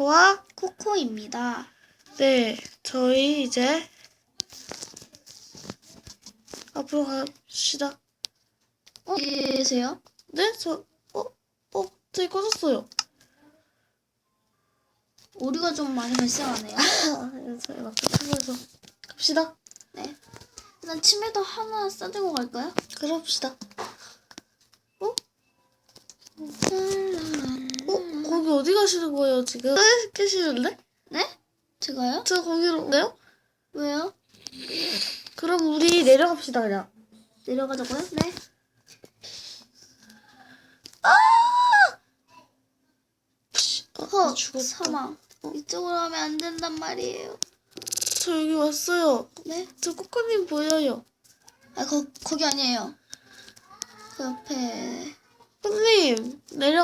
다코와 코코입니다. 네, 저희 이제 앞으로 갑시다. 어, 계세요? 네, 저, 어, 어, 저기 꺼졌어요. 오류가 좀 많이 발생하네요. 저희 막 하면서 갑시다. 네. 일단 침에도 하나 싸들고 갈까요? 그럽시다. 어, 어, 거기 어디 가시는 거예요, 지금? 네, 계시는데? 네? 제가요? 저 거기로 오네요? 왜요? 그럼 우리 내려갑시다, 그냥. 내려가자고요? 네. 어, 허, 죽었다. 사망. 이쪽으로 하면 안 된단 말이에요. 저 여기 왔어요. 네? 저 코코님 보여요. 아, 거, 거기 아니에요. 그 옆에.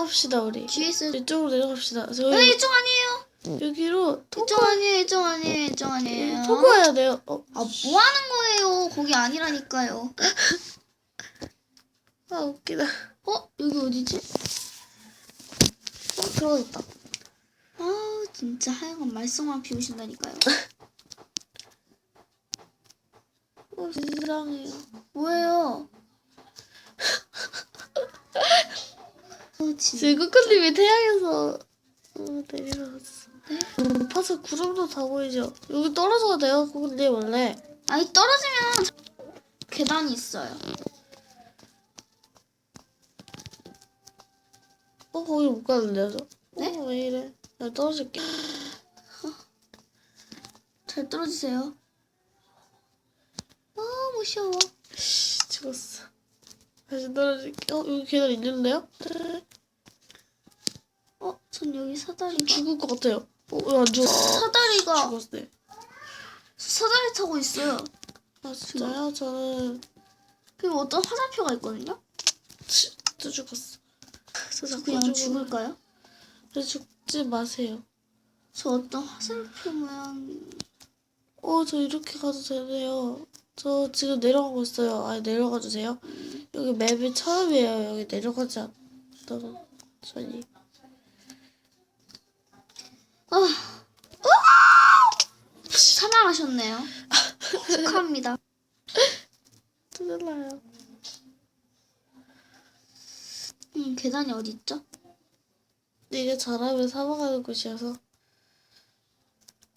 내려갑시다, 우리. 뒤에 있어요. 이쪽으로 내려갑시다. 아, 저희 이쪽 아니에요. 여기로 토, 이쪽 아니에요, 이쪽 아니에요, 이쪽 아니에요. 토고해야 돼요. 어, 아, 뭐 하는 거예요? 거기 아니라니까요. 아, 웃기다. 어? 여기 어디지? 어, 들어갔다. 아우, 진짜 하여간 말썽만 피우신다니까요. 어, 사랑해요. 뭐예요? 어, 진짜. 지금 코코님이 태양에서 어, 내려왔어. 네? 높아서 구름도 다 보이죠? 여기 떨어져야 돼요, 코코님 원래. 아니, 떨어지면 계단이 있어요. 어, 거기 못 가는데요, 저? 네? 어, 왜 이래? 나 떨어질게. 잘 떨어지세요. 쉬워. 씨, 죽었어. 다시 떨어질게. 어, 여기 계단 있는데요? 어, 전 여기 사다리가. 죽을 것 같아요. 어, 왜안 죽었어? 사다리가. 죽었어요. 사다리 타고 있어요. 아, 진짜요? 저는 그리고 어떤 화살표가 있거든요? 진짜 죽었어. 저 자꾸 그냥. 죽을까요? 네, 죽지 마세요. 저 어떤 화살표 모양. 어, 저 이렇게 가도 되네요. 저 지금 내려가고 있어요. 아, 내려가 주세요. 여기 맵이 처음이에요. 여기 내려가지 않도록 저희. 아. 사망하셨네요. 축하합니다. 나요. 음, 계단이 어디 있죠? 이게 잘하면 사망하는 곳이어서.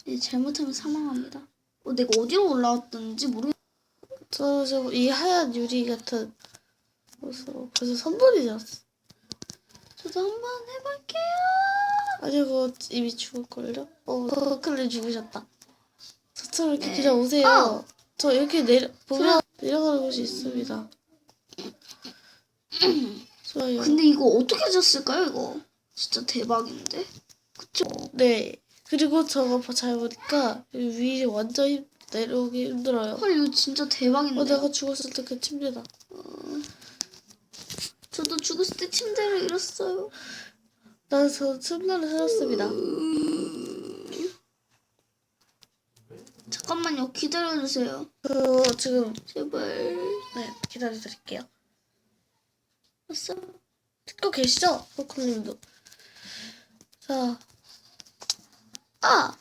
네, 잘못하면 사망합니다. 어, 내가 어디로 올라왔던지 모르겠. 저 지금 이 하얀 유리 같은 옷으로 벌써 선물이 졌어. 저도 한번 해볼게요. 아니, 그거 이미 죽을걸요? 어, 큰일 죽으셨다. 저처럼 이렇게 네. 그냥 오세요. 어. 저 이렇게 내려, 보면 내려가는 곳이 있습니다. 좋아요. 근데 이거 어떻게 졌을까요, 이거? 진짜 대박인데? 그쵸? 네. 그리고 저거 봐- 잘 보니까 여기 위 완전 힘, 내려오기 힘들어요. 헐, 이거 진짜 대박인데. 어, 내가 죽었을 때 그 침대다. 죽었을 때 침대를 잃었어요. 나는 저 침대를 찾았습니다. 잠깐만요, 기다려주세요. 저 지금 제발. 네 기다려드릴게요. 왔어? 듣고 계시죠? 코코님도. 자, 아!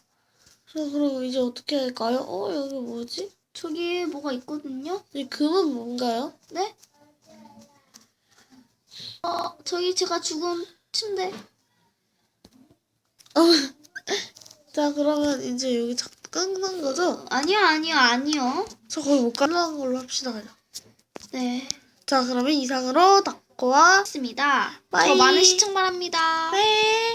저 그럼 이제 어떻게 할까요? 어 여기 뭐지? 저기 뭐가 있거든요? 이 금은 뭔가요? 네? 어, 저기 제가 죽은 침대. 자 그러면 이제 여기 작 끝난 거죠? 아니요, 아니요, 아니요. 저 거의 못 가는 걸로 합시다 그냥. 네. 자 그러면 이상으로 했습니다. 빠이. 더 많은 시청 바랍니다. 네.